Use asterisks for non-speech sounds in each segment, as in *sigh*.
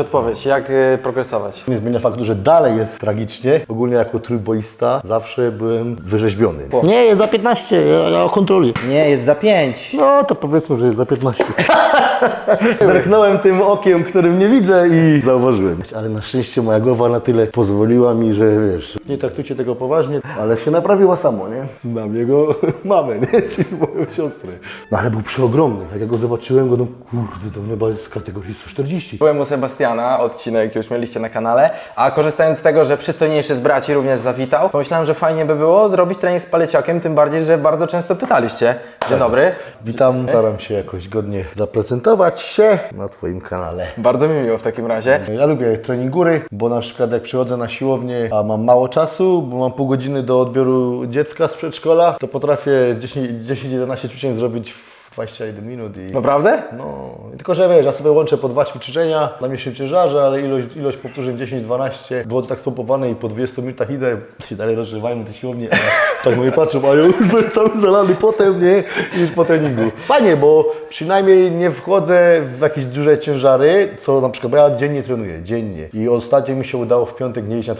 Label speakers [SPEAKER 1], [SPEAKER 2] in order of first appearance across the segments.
[SPEAKER 1] Odpowiedź, jak y, progresować?
[SPEAKER 2] Nie zmienia faktu, że dalej jest tragicznie. Ogólnie jako trójboista zawsze byłem wyrzeźbiony.
[SPEAKER 3] Nie, jest za 15, ja, ja o kontroli.
[SPEAKER 1] Nie, jest za 5.
[SPEAKER 2] No to powiedzmy, że jest za 15. *laughs* *laughs* Zerknąłem tym okiem, którym nie widzę i zauważyłem. Ale na szczęście moja głowa na tyle pozwoliła mi, że wiesz, nie traktujcie tego poważnie, ale się naprawiła samo, nie? Znam jego *laughs* mamę, nie? *laughs* Czyli moją siostrę. No ale był przeogromny. Jak ja go zobaczyłem, go no kurde, to chyba jest z kategorii 140.
[SPEAKER 1] Byłem u Sebastiana, odcinek już mieliście na kanale, a korzystając z tego, że przystojniejszy z braci również zawitał, pomyślałem, że fajnie by było zrobić trening z paleciakiem, tym bardziej, że bardzo często pytaliście. Dzień dobry.
[SPEAKER 2] Witam, staram się jakoś godnie zaprezentować się na Twoim kanale.
[SPEAKER 1] Bardzo mi miło w takim razie.
[SPEAKER 2] Ja lubię trening góry, bo na przykład jak przychodzę na siłownię, a mam mało czasu, bo mam pół godziny do odbioru dziecka z przedszkola, to potrafię 10-11 ćwiczeń zrobić w 21 minut i...
[SPEAKER 1] Naprawdę?
[SPEAKER 2] No, tylko że wiesz, ja sobie łączę po dwa ćwiczenia na mniejszym ciężarze, ale ilość, ilość powtórzeń 10-12 było to tak spompowane i po 20 minutach idę, się dalej rozgrzewają na tej siłowni, a *laughs* tak mówię, patrzę, a ja już byłem cały zalany potem, nie? Już po treningu. Fajnie, bo przynajmniej nie wchodzę w jakieś duże ciężary, co na przykład, ja dziennie trenuję, dziennie. I ostatnio mi się udało w piątek nie iść na,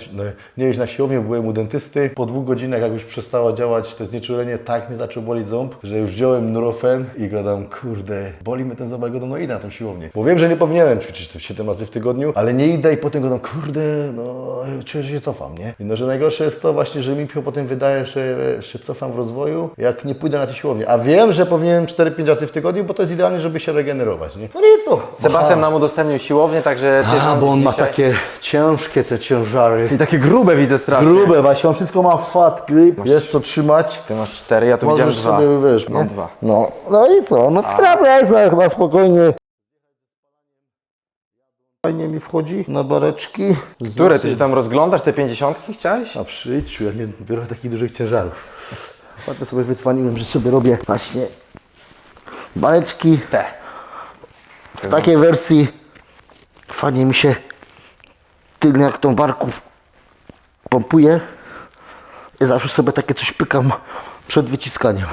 [SPEAKER 2] nie iść na siłownię, byłem u dentysty. Po dwóch godzinach, jak już przestało działać to znieczulenie, tak mnie zaczął bolić ząb, że już wziąłem Nurofen i gadam, kurde, boli mnie ten jak go no idę na tą siłownię. Bo wiem, że nie powinienem ćwiczyć to 7 razy w tygodniu, ale nie idę i potem gadam, kurde, no czuję, że się cofam, nie? I no, że najgorsze jest to właśnie, że mi się potem wydaje, że się cofam w rozwoju, jak nie pójdę na tę siłownię. A wiem, że powinienem 4-5 razy w tygodniu, bo to jest idealnie, żeby się regenerować, nie? No nie co.
[SPEAKER 1] Sebastian nam udostępnił siłownię, także ty
[SPEAKER 2] A, bo on ma
[SPEAKER 1] dzisiaj.
[SPEAKER 2] takie ciężkie te ciężary.
[SPEAKER 1] I takie grube widzę strasznie.
[SPEAKER 2] Grube, właśnie on wszystko ma fat grip, jest co trzymać.
[SPEAKER 1] Ty masz cztery, ja tu widziałem dwa.
[SPEAKER 2] sobie, wiesz,
[SPEAKER 1] No dwa.
[SPEAKER 2] No, no i co? No trafiaj na spokojnie. Fajnie mi wchodzi na bareczki.
[SPEAKER 1] Które? Ty się tam rozglądasz, te pięćdziesiątki chciałeś?
[SPEAKER 2] A przyjdź, ja nie biorę takich dużych ciężarów. Ostatnio sobie wycwaniłem, że sobie robię właśnie bareczki
[SPEAKER 1] Te.
[SPEAKER 2] w takiej wersji. Fajnie mi się tylnie jak tą warków pompuje. I zawsze sobie takie coś pykam przed wyciskaniem.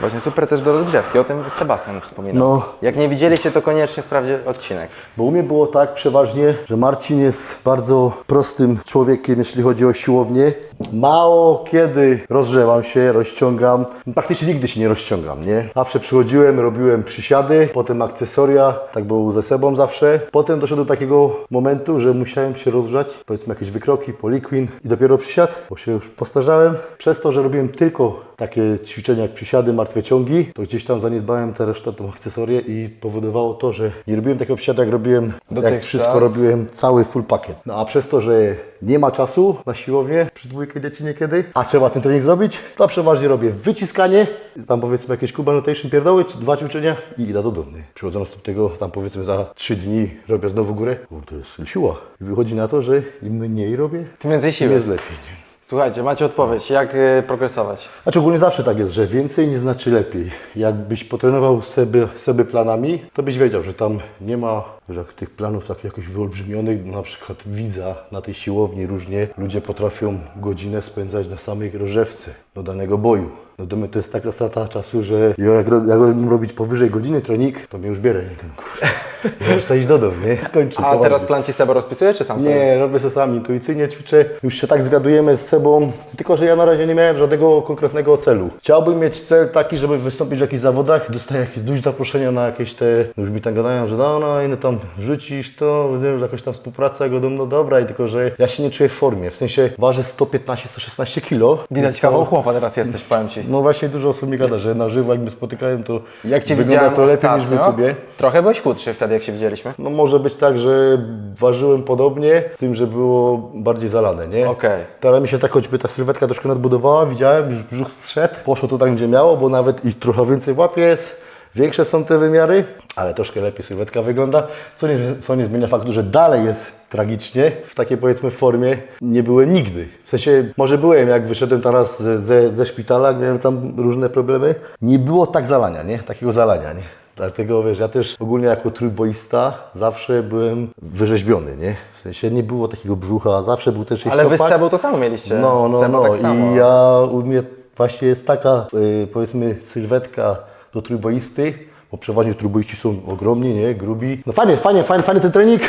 [SPEAKER 1] Właśnie super też do rozgrzewki, o tym Sebastian wspominał.
[SPEAKER 2] No.
[SPEAKER 1] Jak nie widzieliście, to koniecznie sprawdźcie odcinek.
[SPEAKER 2] Bo u mnie było tak przeważnie, że Marcin jest bardzo prostym człowiekiem, jeśli chodzi o siłownię. Mało kiedy rozgrzewam się, rozciągam. Praktycznie nigdy się nie rozciągam, nie? Zawsze przychodziłem, robiłem przysiady, potem akcesoria, tak było ze sobą zawsze. Potem doszedłem do takiego momentu, że musiałem się rozgrzać, powiedzmy jakieś wykroki, poliquin i dopiero przysiad, bo się już postarzałem. Przez to, że robiłem tylko takie ćwiczenia jak przysiady, martwe ciągi, to gdzieś tam zaniedbałem tę resztę, tą akcesorię i powodowało to, że nie robiłem takiego przysiadu, jak robiłem, jak
[SPEAKER 1] Dotychczas.
[SPEAKER 2] wszystko robiłem, cały full pakiet. No a przez to, że nie ma czasu na siłownię, przy dwójkę dzieci niekiedy, a trzeba ten trening zrobić, to przeważnie robię wyciskanie, tam powiedzmy jakieś Cuban Rotation pierdoły, czy dwa ćwiczenia i idę do domu. Przychodzę następnego, tam powiedzmy za trzy dni robię znowu górę, o, to jest siła. I wychodzi na to, że im mniej robię,
[SPEAKER 1] Tym więcej
[SPEAKER 2] tym
[SPEAKER 1] siły.
[SPEAKER 2] jest lepiej.
[SPEAKER 1] Słuchajcie, macie odpowiedź, jak y, progresować?
[SPEAKER 2] Znaczy ogólnie zawsze tak jest, że więcej nie znaczy lepiej. Jakbyś potrenował sobie, sobie planami, to byś wiedział, że tam nie ma że tych planów takich jakoś wyolbrzymionych. Na przykład widza na tej siłowni różnie ludzie potrafią godzinę spędzać na samej rozrzewce do danego boju. No do mnie to jest taka strata czasu, że ja jak, jak robić powyżej godziny trening, to mnie już bierę. Nie wiem, kurde. Już chcę iść do domu, nie?
[SPEAKER 1] A teraz plan ci Seba rozpisuje, czy sam sobie?
[SPEAKER 2] Nie, robię to sam intuicyjnie, ćwiczę. Już się tak zgadujemy z sobą, tylko że ja na razie nie miałem żadnego konkretnego celu. Chciałbym mieć cel taki, żeby wystąpić w jakichś zawodach, dostaję jakieś duże zaproszenia na jakieś te, już mi tam gadają, że no, no, ile tam wrzucisz to, wiem, że jakaś tam współpraca, go no dobra, i tylko, że ja się nie czuję w formie, w sensie ważę 115-116 kilo.
[SPEAKER 1] Widać
[SPEAKER 2] to-
[SPEAKER 1] kawał chłopa teraz jesteś, powiem ci.
[SPEAKER 2] No właśnie dużo osób mi gada, że na żywo jak mnie spotykają, to
[SPEAKER 1] Jak cię
[SPEAKER 2] wygląda to lepiej niż w
[SPEAKER 1] ostatnio,
[SPEAKER 2] YouTubie.
[SPEAKER 1] trochę byłeś chudszy wtedy, jak się widzieliśmy.
[SPEAKER 2] No może być tak, że ważyłem podobnie, z tym, że było bardziej zalane, nie?
[SPEAKER 1] Okej.
[SPEAKER 2] Teraz mi się tak choćby ta sylwetka troszkę nadbudowała, widziałem, już brzuch zszedł, poszło to tak, gdzie miało, bo nawet ich trochę więcej łapie jest, większe są te wymiary, ale troszkę lepiej sylwetka wygląda, co nie, co nie zmienia faktu, że dalej jest tragicznie, w takiej powiedzmy formie nie byłem nigdy. W sensie, może byłem, jak wyszedłem teraz ze, ze, ze szpitala, miałem tam różne problemy, nie było tak zalania, nie? Takiego zalania, nie? Dlatego wiesz, ja też ogólnie jako trójboista zawsze byłem wyrzeźbiony, nie? W sensie nie było takiego brzucha, zawsze był też
[SPEAKER 1] Ale wy z. Sebą to samo mieliście.
[SPEAKER 2] No, no, no.
[SPEAKER 1] tak samo.
[SPEAKER 2] I ja u mnie właśnie jest taka, y, powiedzmy, sylwetka do trójboisty, bo przeważnie trójboiści są ogromni, nie, grubi. No fajnie, fajnie, fajny, fajny ten trening.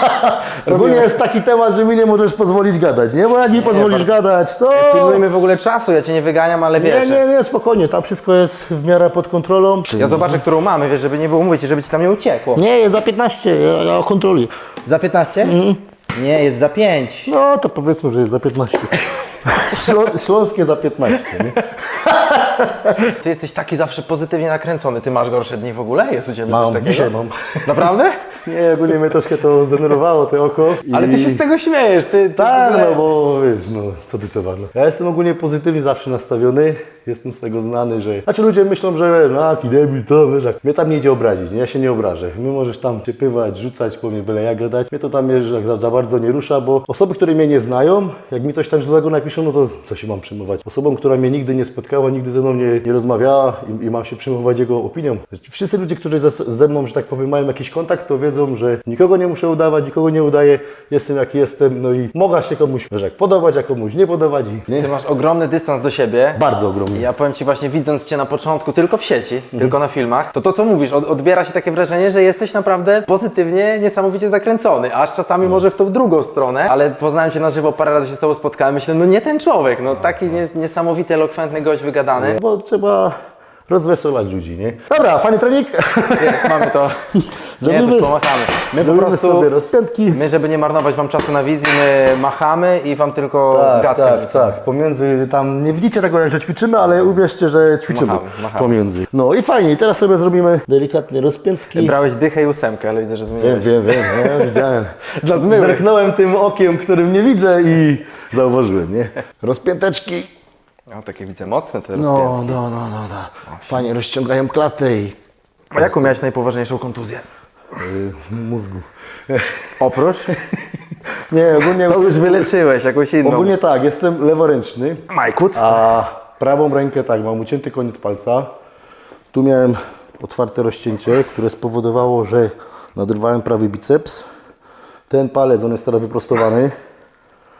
[SPEAKER 2] *laughs* Ogólnie jest taki temat, że mi nie możesz pozwolić gadać, nie? Bo jak mi pozwolisz
[SPEAKER 1] bardzo-
[SPEAKER 2] gadać, to...
[SPEAKER 1] Pilnujmy w ogóle czasu, ja cię nie wyganiam, ale wiesz.
[SPEAKER 2] Nie, nie, nie, spokojnie, tam wszystko jest w miarę pod kontrolą.
[SPEAKER 1] Ja zobaczę, którą mamy, wiesz, żeby nie było mówić, żeby ci tam nie uciekło.
[SPEAKER 3] Nie, jest za 15, ja, ja o kontroli.
[SPEAKER 1] Za 15? Nie, jest za 5.
[SPEAKER 2] No to powiedzmy, że jest za 15. *laughs* Ślą- Śląskie za 15, nie? *laughs* *laughs*
[SPEAKER 1] Ty jesteś taki zawsze pozytywnie nakręcony. Ty masz gorsze dni w ogóle? Jest u ciebie
[SPEAKER 2] Mam,
[SPEAKER 1] coś takiego?
[SPEAKER 2] dzisiaj mam.
[SPEAKER 1] Naprawdę? *laughs*
[SPEAKER 2] Nie, ogólnie mnie troszkę to zdenerwowało, to oko. I...
[SPEAKER 1] Ale ty się z tego śmiejesz. Ty, ty
[SPEAKER 2] Tak,
[SPEAKER 1] ogóle-
[SPEAKER 2] no bo wiesz, no co ty trzeba. No. Ja jestem ogólnie pozytywnie zawsze nastawiony, jestem z tego znany, że... Znaczy ludzie myślą, że no debil, to wiesz, jak... Mnie tam nie idzie obrazić, nie? ja się nie obrażę. My możesz tam typywać, rzucać po mnie byle jak gadać. Mnie to tam wiesz, za, za bardzo nie rusza, bo osoby, które mnie nie znają, jak mi coś tam złego napiszą, no to co się mam przejmować? Osobą, która mnie nigdy nie spotkała, nigdy ze mną nie, nie rozmawiała i, i mam się przejmować jego opinią. Wszyscy ludzie, którzy ze, ze mną, że tak powiem, mają jakiś kontakt, to wiedzą, że nikogo nie muszę udawać, nikogo nie udaję, jestem jaki jestem, no i mogę się komuś, wiesz, jak podobać, a komuś nie podobać i nie?
[SPEAKER 1] Ty masz ogromny dystans do siebie.
[SPEAKER 2] Bardzo ogromny.
[SPEAKER 1] Ja powiem Ci właśnie, widząc Cię na początku tylko w sieci, tylko na filmach, to to co mówisz, od, odbiera się takie wrażenie, że jesteś naprawdę pozytywnie, niesamowicie zakręcony, aż czasami może w tą drugą stronę, ale poznałem Cię na żywo, parę razy się z Tobą spotkałem, myślę, no nie ten człowiek, no taki nies- niesamowity, elokwentny gość wygadany.
[SPEAKER 2] Bo trzeba rozweselać ludzi, nie? Dobra, fajny trening.
[SPEAKER 1] Jest, mamy to. *laughs* Nie,
[SPEAKER 2] Zrobimy-
[SPEAKER 1] coś pomachamy. My po prostu,
[SPEAKER 2] sobie rozpiętki.
[SPEAKER 1] my żeby nie marnować Wam czasu na wizji, my machamy i Wam tylko
[SPEAKER 2] Tak,
[SPEAKER 1] gadkę
[SPEAKER 2] tak,
[SPEAKER 1] wrzucamy.
[SPEAKER 2] tak. Pomiędzy tam, nie widzicie tego jak że ćwiczymy, ale uwierzcie, że ćwiczymy
[SPEAKER 1] Machamy, machamy.
[SPEAKER 2] pomiędzy. No i fajnie, i teraz sobie zrobimy delikatnie rozpiętki.
[SPEAKER 1] Brałeś dychę i ósemkę, ale widzę, że
[SPEAKER 2] Wiem,
[SPEAKER 1] zmieniłeś.
[SPEAKER 2] wiem, wiem, nie? widziałem. *laughs*
[SPEAKER 1] Dla zmyłych.
[SPEAKER 2] Zerknąłem tym okiem, którym nie widzę i zauważyłem, nie? Rozpięteczki.
[SPEAKER 1] O, takie widzę mocne te
[SPEAKER 2] No, no, no, no, no. Fajnie rozciągają klatę i
[SPEAKER 1] A jaką miałeś najpoważniejszą kontuzję?
[SPEAKER 2] yy, mózgu. *laughs*
[SPEAKER 1] Oprócz? *laughs*
[SPEAKER 2] Nie, ogólnie,
[SPEAKER 1] To już wyleczyłeś jakąś inną.
[SPEAKER 2] ogólnie tak, jestem leworęczny,
[SPEAKER 1] Majkut?
[SPEAKER 2] a prawą rękę tak, mam ucięty koniec palca. Tu miałem otwarte rozcięcie, które spowodowało, że nadrywałem prawy biceps. Ten palec, on jest teraz wyprostowany,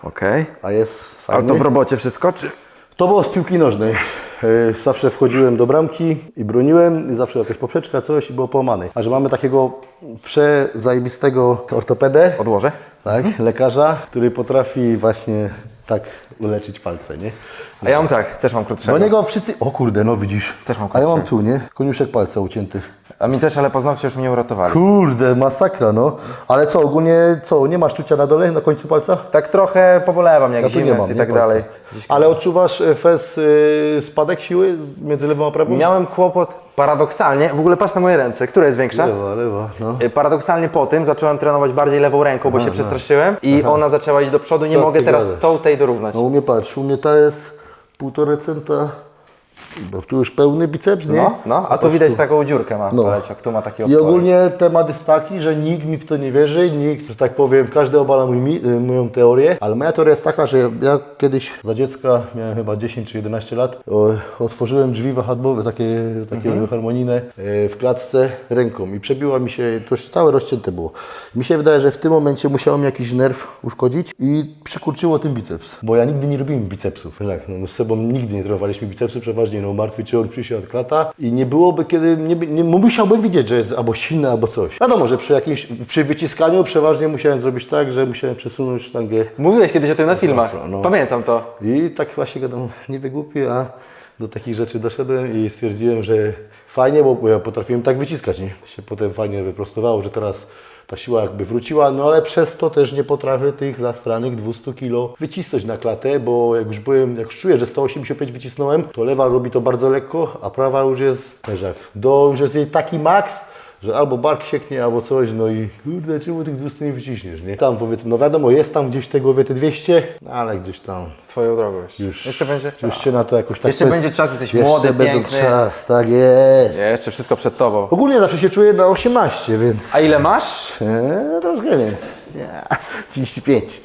[SPEAKER 1] Okej.
[SPEAKER 2] a jest
[SPEAKER 1] Ale
[SPEAKER 2] fajny.
[SPEAKER 1] to w robocie wszystko, czy?
[SPEAKER 2] To było z piłki nożnej. Yy, Zawsze wchodziłem do bramki i broniłem i zawsze jakaś poprzeczka, coś i było połamane. A że mamy takiego przezajebistego ortopedę,
[SPEAKER 1] Odłożę?
[SPEAKER 2] tak, lekarza, który potrafi właśnie tak uleczyć palce, nie?
[SPEAKER 1] A ja mam tak, też mam krótszego.
[SPEAKER 2] Do niego wszyscy... O kurde, no widzisz.
[SPEAKER 1] Też mam
[SPEAKER 2] A ja mam tu, nie? Koniuszek palca ucięty.
[SPEAKER 1] A mi też, ale paznokcie już mnie uratowali.
[SPEAKER 2] Kurde, masakra, no. Ale co, ogólnie co, nie masz czucia na dole, na końcu palca?
[SPEAKER 1] Tak trochę pobolewam, jak
[SPEAKER 2] Ja tu nie
[SPEAKER 1] zimnes
[SPEAKER 2] mam,
[SPEAKER 1] i
[SPEAKER 2] nie
[SPEAKER 1] tak
[SPEAKER 2] palca.
[SPEAKER 1] dalej.
[SPEAKER 2] Ale odczuwasz e, fez, y, spadek siły między lewą a prawą?
[SPEAKER 1] Miałem kłopot paradoksalnie, w ogóle patrz na moje ręce, która jest większa?
[SPEAKER 2] Lewa, lewa, no.
[SPEAKER 1] Y, Paradoksalnie po tym zacząłem trenować bardziej lewą ręką, bo się przestraszyłem i ona zaczęła iść do przodu, nie
[SPEAKER 2] Co
[SPEAKER 1] mogę
[SPEAKER 2] ty
[SPEAKER 1] teraz
[SPEAKER 2] gadasz?
[SPEAKER 1] tą tej dorównać.
[SPEAKER 2] No u mnie patrz, u mnie ta jest półtorej centa, bo tu już pełny biceps, nie?
[SPEAKER 1] No, no, a tu widać taką dziurkę ma
[SPEAKER 2] No.
[SPEAKER 1] paleciok, tu ma taki
[SPEAKER 2] I
[SPEAKER 1] otworek.
[SPEAKER 2] ogólnie temat jest taki, że nikt mi w to nie wierzy, nikt, że tak powiem, każdy obala mój, y, moją teorię, ale moja teoria jest taka, że ja kiedyś za dziecka, miałem chyba 10 czy 11 lat, otworzyłem drzwi wahadłowe, takie, takie harmonijne y, w klatce ręką i przebiła mi się, to już całe rozcięte było. Mi się wydaje, że w tym momencie musiało mi jakiś nerw uszkodzić i przykurczyło tym biceps, bo ja nigdy nie robiłem bicepsów. Tak, no, z sobą nigdy nie trenowaliśmy bicepsów, przeważnie no, martwy ciąg, przysiad, klata i nie byłoby kiedy, nie, nie, musiałbym widzieć, że jest albo silny, albo coś. Wiadomo, że przy jakimś, przy wyciskaniu przeważnie musiałem zrobić tak, że musiałem przesunąć sztangę
[SPEAKER 1] Mówiłeś kiedyś o tym na filmach,
[SPEAKER 2] no.
[SPEAKER 1] pamiętam to.
[SPEAKER 2] i tak właśnie gadam, *laughs* nie wygłupi, a do takich rzeczy doszedłem i stwierdziłem, że fajnie, bo bo ja potrafiłem tak wyciskać, nie? Się potem fajnie wyprostowało, że teraz ta siła jakby wróciła, no ale przez to też nie potrafię tych zastranych 200 kg wycisnąć na klatę, bo jak już byłem, jak już czuję, że 185 wycisnąłem, to lewa robi to bardzo lekko, a prawa już jest, jak, do, już jest jej taki maks, że albo bark sieknie, albo coś, no i kurde, czemu tych 200 nie wyciśniesz, nie? Tam powiedzmy, no wiadomo, jest tam gdzieś w tej głowie te 200, no ale gdzieś tam
[SPEAKER 1] Swoją drogą jeszcze.
[SPEAKER 2] Już-
[SPEAKER 1] jeszcze będzie
[SPEAKER 2] już się na to jakoś tak...
[SPEAKER 1] Jeszcze będzie czas, jesteś
[SPEAKER 2] jeszcze
[SPEAKER 1] młody,
[SPEAKER 2] będą
[SPEAKER 1] piękny.
[SPEAKER 2] czas, tak jest.
[SPEAKER 1] Nie, jeszcze wszystko przed tobą.
[SPEAKER 2] Ogólnie zawsze się czuję na 18, więc...
[SPEAKER 1] A ile masz?
[SPEAKER 2] Eee, troszkę więcej. Nie, *laughs* 35.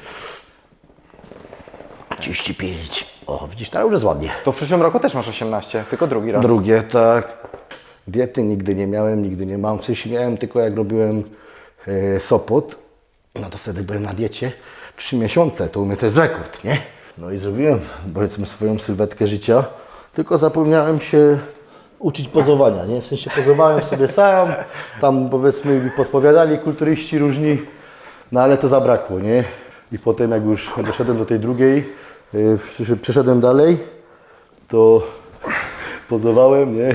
[SPEAKER 2] 35. O, widzisz, teraz już jest ładnie.
[SPEAKER 1] To w przyszłym roku też masz 18, tylko drugi raz.
[SPEAKER 2] Drugie, tak. Diety nigdy nie miałem, nigdy nie mam. W sensie miałem tylko jak robiłem e, Sopot, no to wtedy byłem na diecie 3 miesiące, to u mnie to jest rekord, nie? No i zrobiłem powiedzmy swoją sylwetkę życia, tylko zapomniałem się uczyć pozowania, nie? W sensie pozowałem sobie sam, tam powiedzmy mi podpowiadali kulturyści różni, no ale to zabrakło, nie? I potem jak już doszedłem do tej drugiej, yy, przysz- przyszedłem dalej, to pozowałem, nie?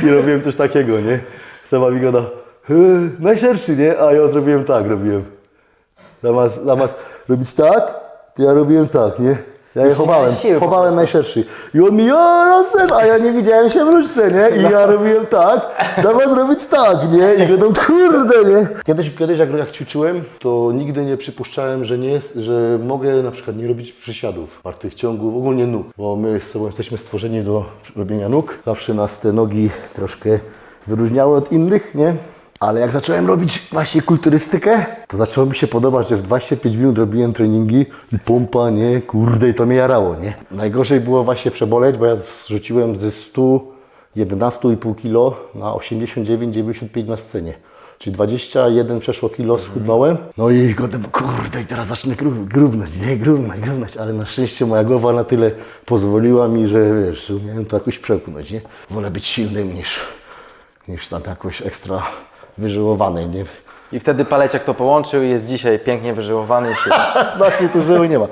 [SPEAKER 2] I, i robiłem coś takiego, nie? Seba mi gada, "Yy, najszerszy, nie? A ja zrobiłem tak, robiłem. Zamiast, zamiast robić tak, to ja robiłem tak, nie? Ja je chowałem, chowałem najszerszy. I on mi, rozszerz, a ja nie widziałem się w lustrze, nie? I ja robiłem tak, zamiast *laughs* robić tak, nie? I gadam, kurde, nie? Kiedyś, kiedyś jak, jak ćwiczyłem, to nigdy nie przypuszczałem, że nie jest, że mogę na przykład nie robić przysiadów, martwych ciągów, ogólnie nóg, bo my z sobą jesteśmy stworzeni do robienia nóg. Zawsze nas te nogi troszkę wyróżniały od innych, nie? Ale jak zacząłem robić właśnie kulturystykę, to zaczęło mi się podobać, że w 25 minut robiłem treningi i pompa, nie, kurde, i to mnie jarało, nie. Najgorzej było właśnie przeboleć, bo ja zrzuciłem ze 111,5 kg na 89,95 na scenie. Czyli 21 przeszło kilo schudnąłem. No i godę, kurde, i teraz zacznę grub, grubnąć, nie, grubnąć, grubnąć, ale na szczęście moja głowa na tyle pozwoliła mi, że wiesz, umiałem to jakoś przełknąć, nie. Wolę być silnym niż, niż tam jakoś ekstra wyżyłowany, nie?
[SPEAKER 1] I wtedy Paleciak to połączył i jest dzisiaj pięknie wyżyłowany i się... *laughs*
[SPEAKER 2] Znaczy tu żyły nie ma.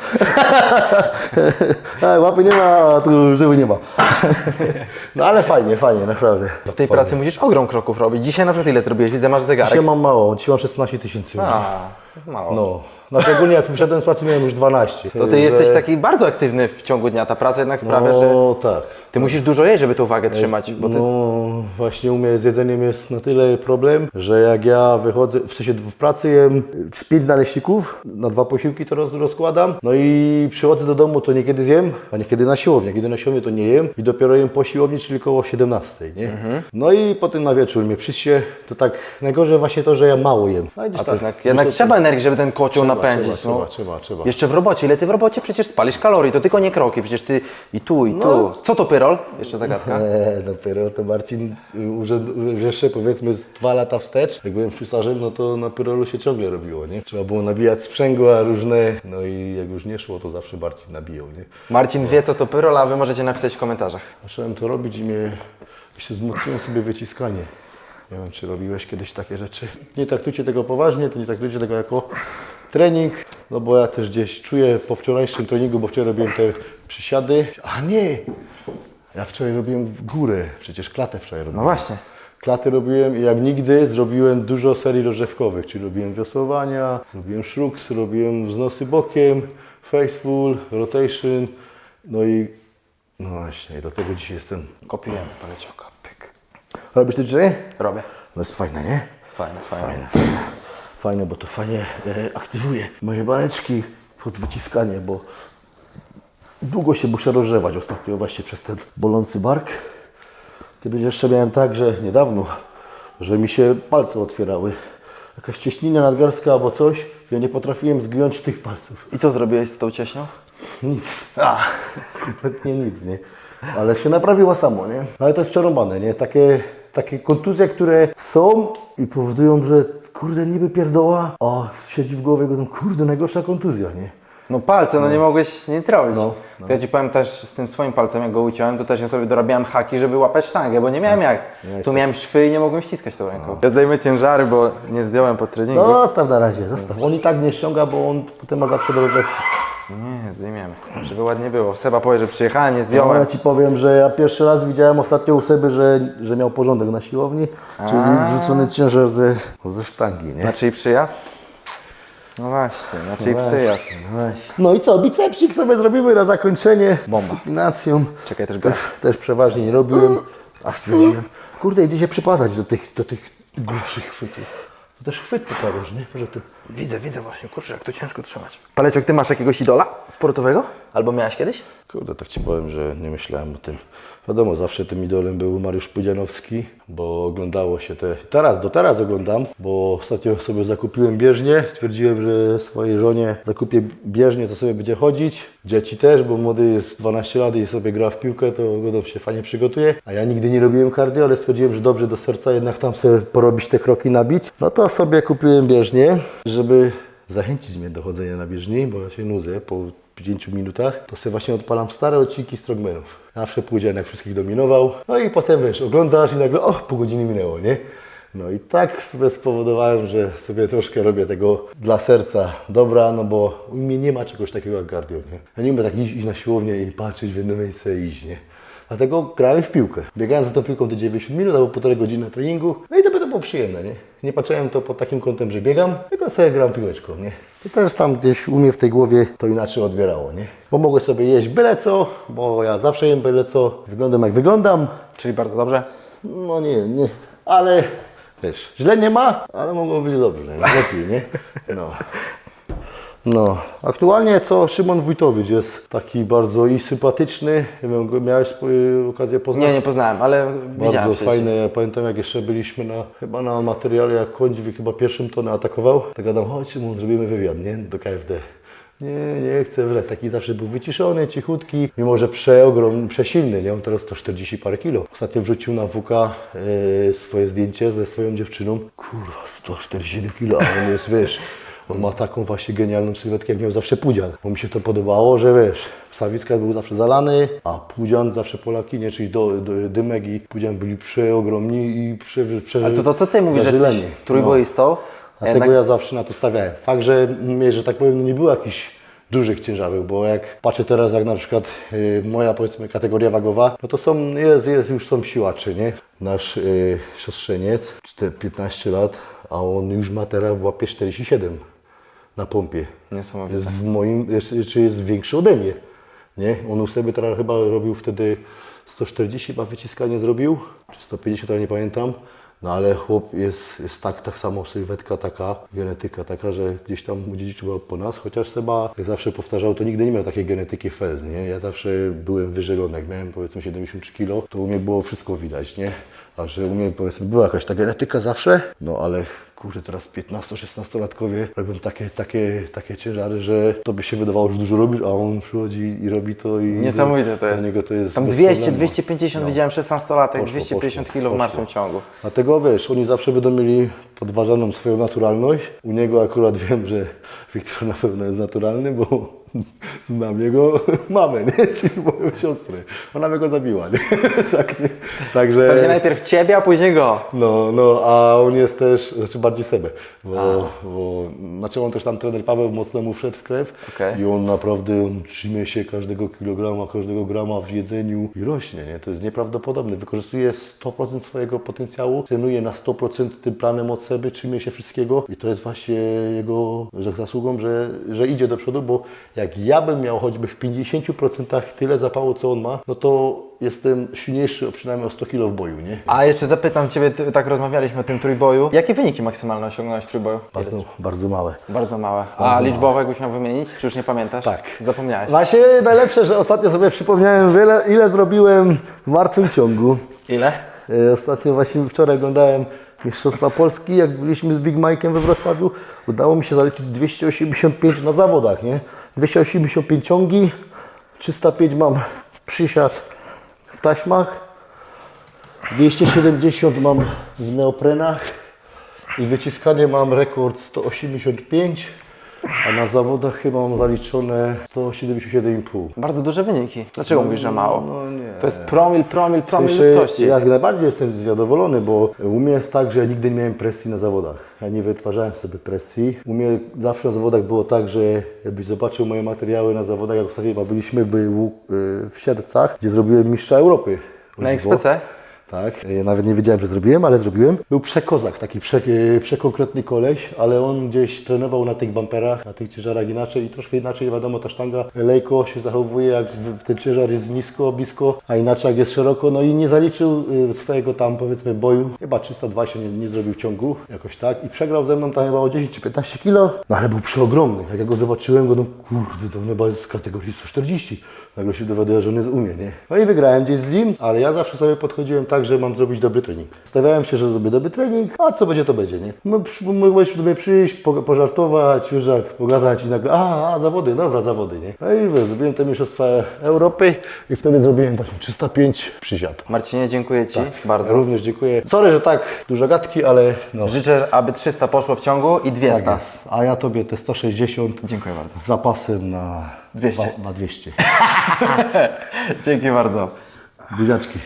[SPEAKER 2] *laughs* Łapy nie ma, a tu żyły nie ma. *laughs* No ale fajnie, fajnie, naprawdę.
[SPEAKER 1] W tej pracy musisz ogrom kroków robić. Dzisiaj na przykład ile zrobiłeś? Widzę, masz zegarek.
[SPEAKER 2] Dzisiaj mam mało, dzisiaj mam 16 tysięcy.
[SPEAKER 1] A, mało.
[SPEAKER 2] No, znaczy ogólnie jak wyszedłem z pracy miałem już 12.
[SPEAKER 1] To ty jesteś taki bardzo aktywny w ciągu dnia. Ta praca jednak sprawia,
[SPEAKER 2] no,
[SPEAKER 1] że
[SPEAKER 2] tak.
[SPEAKER 1] ty musisz dużo jeść, żeby tą wagę trzymać. Bo ty...
[SPEAKER 2] No właśnie u mnie z jedzeniem jest na tyle problem, że jak ja wychodzę, w sensie w pracy jem z pięć naleśników, na dwa posiłki to roz, rozkładam, no i przychodzę do domu, to niekiedy zjem, a niekiedy na siłownię, kiedy na siłownię to nie jem i dopiero jem po siłowni, czyli koło 17, nie?
[SPEAKER 1] Mhm.
[SPEAKER 2] No i potem na wieczór mnie przyście, to tak najgorzej właśnie to, że ja mało jem. No, i
[SPEAKER 1] A to
[SPEAKER 2] tak,
[SPEAKER 1] jednak, jednak trzeba energii, żeby ten kocioł napędzić.
[SPEAKER 2] trzeba,
[SPEAKER 1] no.
[SPEAKER 2] trzeba, trzeba.
[SPEAKER 1] Jeszcze w robocie. Ile ty w robocie przecież spalisz kalorii? To tylko nie kroki. Przecież ty i tu, i tu.
[SPEAKER 2] No.
[SPEAKER 1] Co to pyrol? Jeszcze zagadka. *laughs*
[SPEAKER 2] Nie, dopiero to Marcin y, urzęd, y, jeszcze powiedzmy z dwa lata wstecz, jak byłem ślusarzem, no to na pyrolu się ciągle robiło, nie? Trzeba było nabijać sprzęgła różne, no i jak już nie szło, to zawsze Marcin nabijał, nie?
[SPEAKER 1] Marcin wie, co to pyrol, a wy możecie napisać w komentarzach.
[SPEAKER 2] Zacząłem to robić i mnie, się wzmocniłem sobie wyciskanie. Nie wiem, czy robiłeś kiedyś takie rzeczy. Nie traktujcie tego poważnie, to nie traktujcie tego jako trening, no bo ja też gdzieś czuję po wczorajszym treningu, bo wczoraj robiłem te przysiady. A nie! Ja wczoraj robiłem w górę, przecież klatę wczoraj robiłem.
[SPEAKER 1] No właśnie.
[SPEAKER 2] Klaty robiłem i jak nigdy zrobiłem dużo serii rozrzewkowych, czyli robiłem wiosłowania, robiłem szruks, robiłem wznosy bokiem, facepull, rotation, no i no właśnie, do tego dzisiaj jestem.
[SPEAKER 1] Kopiujemy palecioka. Pyk.
[SPEAKER 2] Robisz ty dzisiaj?
[SPEAKER 1] Robię.
[SPEAKER 2] No jest fajne, nie?
[SPEAKER 1] Fajne, fajne.
[SPEAKER 2] Fajne, fajne. Fajne, bo to fajnie e, aktywuje moje bareczki pod wyciskanie, bo długo się muszę rozgrzewać ostatnio właśnie przez ten bolący bark. Kiedyś jeszcze miałem tak, że niedawno, że mi się palce otwierały. Jakaś cieśnina nadgarstka albo coś, ja nie potrafiłem zgiąć tych palców.
[SPEAKER 1] I co zrobiłeś z tą cieśnią?
[SPEAKER 2] Nic. Kompletnie nic, nie? Ale się naprawiła samo, nie? Ale to jest przerąbane, nie? Takie, takie kontuzje, które są i powodują, że kurde niby pierdoła, a siedzi w głowie, go kurde najgorsza kontuzja, nie?
[SPEAKER 1] No palce, no, nie mogłeś nic robić.
[SPEAKER 2] No,
[SPEAKER 1] To ja Ci powiem też z tym swoim palcem, jak go uciąłem, to też ja sobie dorabiałem haki, żeby łapać sztangę, bo nie miałem jak. Tu miałem szwy i nie mogłem ściskać tą ręką. Ja zdejmę ciężary, bo nie zdjąłem po treningu.
[SPEAKER 2] No, zostaw na razie, zostaw. On i tak nie ściąga, bo on potem ma zawsze do rozrywki.
[SPEAKER 1] Nie, zdejmiemy, żeby ładnie było. Seba powie, że przyjechałem, nie
[SPEAKER 2] No,
[SPEAKER 1] zdjąłem.
[SPEAKER 2] ja Ci powiem, że ja pierwszy raz widziałem ostatnio u Seby, że, że miał porządek na siłowni, czyli zrzucony ciężar ze, ze sztangi, nie?
[SPEAKER 1] Na czyj przyjazd? No właśnie, na czyj przyjazd?
[SPEAKER 2] No i co, bicepsik sobie zrobimy na zakończenie. Bomba. Supinacją.
[SPEAKER 1] Czekaj, też
[SPEAKER 2] Też, też przeważnie nie robiłem. A stwierdziłem, kurde, idzie się przypadać do tych, do tych grubszych chwytów. To też chwyt poprawiasz, nie? Poza tym.
[SPEAKER 1] Widzę, widzę właśnie, kurczę, jak to ciężko trzymać. Paleciok, ty masz jakiegoś idola sportowego? Albo miałeś kiedyś?
[SPEAKER 2] Kurde, tak Ci powiem, że nie myślałem o tym. Wiadomo, zawsze tym idolem był Mariusz Pudzianowski, bo oglądało się te... Teraz, do teraz oglądam, bo ostatnio sobie zakupiłem bieżnię. Stwierdziłem, że swojej żonie zakupię bieżnię, to sobie będzie chodzić. Dzieci też, bo młody jest 12 lat i sobie gra w piłkę, to go się fajnie przygotuje. A ja nigdy nie robiłem cardio, ale stwierdziłem, że dobrze do serca jednak tam sobie porobić te kroki, nabić. No to sobie kupiłem bieżnię, żeby zachęcić mnie do chodzenia na bieżni, bo ja się nudzę po 5 minutach, to sobie właśnie odpalam stare odcinki Strongmanów. Zawsze pójdzie, jak wszystkich dominował. No i potem wiesz, oglądasz i nagle, och, pół godziny minęło, nie? No i tak sobie spowodowałem, że sobie troszkę robię tego dla serca dobra, no bo u mnie nie ma czegoś takiego jak cardio, nie? Ja nie umiem tak iść, iść na siłownię i patrzeć w jedno miejsce i iść, nie? Dlatego grałem w piłkę. Biegałem za tą piłką te 90 minut albo półtorej godziny treningu. No i to by było przyjemne, nie? Nie patrzyłem to pod takim kątem, że biegam, tylko sobie gram piłeczką, nie? To też tam gdzieś u mnie w tej głowie to inaczej odbierało, nie? Bo mogę sobie jeść byle co, bo ja zawsze jem byle co. Wyglądam jak wyglądam.
[SPEAKER 1] Czyli bardzo dobrze.
[SPEAKER 2] No nie, nie, ale wiesz, źle nie ma, ale mogło być dobrze, nie? lepiej, nie? No. No, aktualnie co Szymon Wójtowicz jest taki bardzo i sympatyczny. Nie wiem, miałeś y, okazję poznać?
[SPEAKER 1] Nie, nie poznałem, ale widziałem
[SPEAKER 2] Bardzo
[SPEAKER 1] w sieci.
[SPEAKER 2] fajne. Ja pamiętam jak jeszcze byliśmy na, chyba na materiale, jak Kądźwik chyba pierwszym tonę atakował. Tak gadam, chodź Szymon, zrobimy wywiad, nie? Do KFD. Nie, nie chcę, że taki zawsze był wyciszony, cichutki, mimo że przeogrom, przesilny, nie? On teraz 140 parę kilo. Ostatnio wrzucił na WK e, swoje zdjęcie ze swoją dziewczyną. Kurwa, 147 kilo, a on jest, wiesz, *laughs* on ma taką właśnie genialną sylwetkę, jak miał zawsze Pudzian. Bo mi się to podobało, że wiesz, Sawicka był zawsze zalany, a Pudzian zawsze Polaki, nie? Czyli do, do, Dymek i Pudzian byli przeogromni i prze, prze,
[SPEAKER 1] Ale to, to co ty mówisz, że jesteś trójboistą?
[SPEAKER 2] No. Dlatego ja zawsze na to stawiałem. Fakt, że mnie, że tak powiem, nie było jakichś dużych ciężarów, bo jak patrzę teraz, jak na przykład y, moja powiedzmy kategoria wagowa, no to są, jest, jest już są siłacze, nie? Nasz y, siostrzeniec, czte- 15 lat, a on już ma teraz w łapie 47 na pompie.
[SPEAKER 1] Niesamowite.
[SPEAKER 2] Jest w moim, jest, czy jest większy ode mnie, nie? On u siebie teraz chyba robił wtedy 140 chyba wyciskanie zrobił, czy 150, ale nie pamiętam. No ale chłop jest, jest tak, tak samo sylwetka taka, genetyka taka, że gdzieś tam dziedziczyła po nas, chociaż Seba, jak zawsze powtarzał, to nigdy nie miał takiej genetyki fez, nie? Ja zawsze byłem wyżelony, jak miałem powiedzmy 73 kg, to u mnie było wszystko widać, nie? Także u mnie powiedzmy była jakaś ta genetyka zawsze, no ale kurde teraz 15-16-latkowie robią takie, takie, takie ciężary, że to by się wydawało, że dużo robisz, a on przychodzi i robi to i
[SPEAKER 1] Niesamowite to
[SPEAKER 2] dla
[SPEAKER 1] jest.
[SPEAKER 2] niego to jest
[SPEAKER 1] Tam
[SPEAKER 2] bez
[SPEAKER 1] 200,
[SPEAKER 2] problemu.
[SPEAKER 1] 250 widziałem 16-latek,
[SPEAKER 2] Poszło,
[SPEAKER 1] 250
[SPEAKER 2] poszło,
[SPEAKER 1] kg w martwym ciągu.
[SPEAKER 2] Dlatego wiesz, oni zawsze będą mieli podważaną swoją naturalność. U niego akurat wiem, że Wiktor na pewno jest naturalny, bo *laughs* znam jego *laughs* mamę, nie? *laughs* czyli moją siostrę. Ona mnie go zabiła, nie? tak, nie? Także...
[SPEAKER 1] Pewnie najpierw ciebie, a później go.
[SPEAKER 2] No, no, a on jest też, znaczy bardziej sobie, bo, bo znaczy on też tam trener Paweł mocno mu wszedł w krew
[SPEAKER 1] Okej.
[SPEAKER 2] i on naprawdę on trzymie się każdego kilograma, każdego grama w jedzeniu i rośnie, nie? To jest nieprawdopodobne. Wykorzystuje 100% swojego potencjału, trenuje na 100% tym planem od siebie, trzymie się wszystkiego i to jest właśnie jego zasługą, że, że idzie do przodu, bo jak ja bym miał choćby w 50% tyle zapału, co on ma, no to jestem silniejszy przynajmniej o 100 kg w boju, nie?
[SPEAKER 1] A jeszcze zapytam Ciebie, ty, tak rozmawialiśmy o tym trójboju. Jakie wyniki maksymalne osiągnąłeś w trójboju?
[SPEAKER 2] Bardzo, bardzo małe.
[SPEAKER 1] Bardzo małe. A liczbowe jakbyś miał wymienić? Czy już nie pamiętasz?
[SPEAKER 2] Tak.
[SPEAKER 1] Zapomniałeś.
[SPEAKER 2] Właśnie najlepsze, że ostatnio sobie przypomniałem, wiele, ile zrobiłem w martwym ciągu.
[SPEAKER 1] Ile?
[SPEAKER 2] E, Ostatnio właśnie wczoraj oglądałem Mistrzostwa Polski, jak byliśmy z Big Mike'em we Wrocławiu. Udało mi się zaliczyć 285 na zawodach, nie? 285 ciągi, 305 mam przysiad w taśmach, 270 mam w neoprenach i wyciskanie mam rekord 185, a na zawodach chyba mam zaliczone 177,5.
[SPEAKER 1] Bardzo duże wyniki. Dlaczego mówisz, że mało?
[SPEAKER 2] no nie.
[SPEAKER 1] To jest promil, promil, promil
[SPEAKER 2] W sensie,
[SPEAKER 1] ludzkości.
[SPEAKER 2] Jak najbardziej jestem zadowolony, bo u mnie jest tak, że ja nigdy nie miałem presji na zawodach. Ja nie wytwarzałem sobie presji. U mnie zawsze na zawodach było tak, że jakbyś zobaczył moje materiały na zawodach, jak ostatnio byliśmy w, y, w Siedlcach, gdzie zrobiłem mistrza Europy.
[SPEAKER 1] Na XPC?
[SPEAKER 2] Tak, nawet nie wiedziałem, że zrobiłem, ale zrobiłem. Był przekozak, taki prze, przekonkretny koleś, ale on gdzieś trenował na tych bumperach, na tych ciężarach inaczej i troszkę inaczej, wiadomo, ta sztanga lejko się zachowuje, jak w ten ciężar jest nisko, blisko, a inaczej jak jest szeroko, no i nie zaliczył y, swojego tam powiedzmy boju, chyba 302 się nie, nie zrobił ciągu, jakoś tak. I przegrał ze mną tam chyba o 10 czy 15 kilo, no ale był przeogromny, jak ja go zobaczyłem, go no kurde, to on chyba jest z kategorii 140, Nagle się dowiaduję, że on jest umie, nie? No i wygrałem gdzieś z nim, ale ja zawsze sobie podchodziłem tak, że mam zrobić dobry trening. Stawiałem się, że zrobię dobry trening, a co będzie, to będzie, nie? No, Mogłeś do mnie przyjść, po, pożartować, już jak pogadać i nagle, a, a, zawody, dobra, zawody, nie? No i wiesz, zrobiłem te mistrzostwa Europy i wtedy zrobiłem właśnie 305 przysiad.
[SPEAKER 1] Marcinie, dziękuję Ci
[SPEAKER 2] Ja
[SPEAKER 1] bardzo.
[SPEAKER 2] również dziękuję. Sorry, że tak dużo gadki, ale no.
[SPEAKER 1] Życzę, aby 300 poszło w ciągu i 200.
[SPEAKER 2] Tak. A ja tobie te 160
[SPEAKER 1] Dziękuję bardzo.
[SPEAKER 2] z zapasem na
[SPEAKER 1] 200.
[SPEAKER 2] dwa- Na 200. *laughs*
[SPEAKER 1] Dzięki bardzo.
[SPEAKER 2] Buziaczki.